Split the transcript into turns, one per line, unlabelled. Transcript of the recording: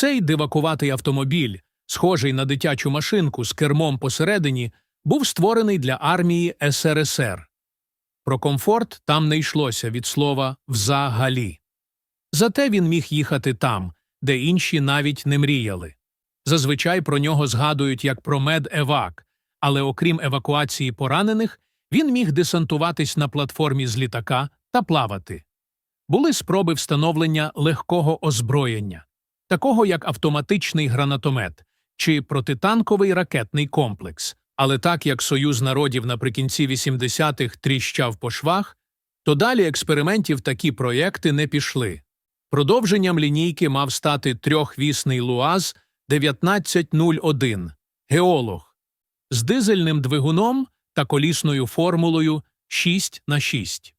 Цей дивакуватий автомобіль, схожий на дитячу машинку з кермом посередині, був створений для армії СРСР. Про комфорт там не йшлося від слова «взагалі». Зате він міг їхати там, де інші навіть не мріяли. Зазвичай про нього згадують як про медевак, але окрім евакуації поранених, він міг десантуватись на платформі з літака та плавати. Були спроби встановлення легкого озброєння, такого як автоматичний гранатомет чи протитанковий ракетний комплекс. Але так як Союз народів наприкінці 80-х тріщав по швах, то далі експериментів такі проєкти не пішли. Продовженням лінійки мав стати трьохвісний ЛУАЗ 1901 геолог з дизельним двигуном та колісною формулою 6 на 6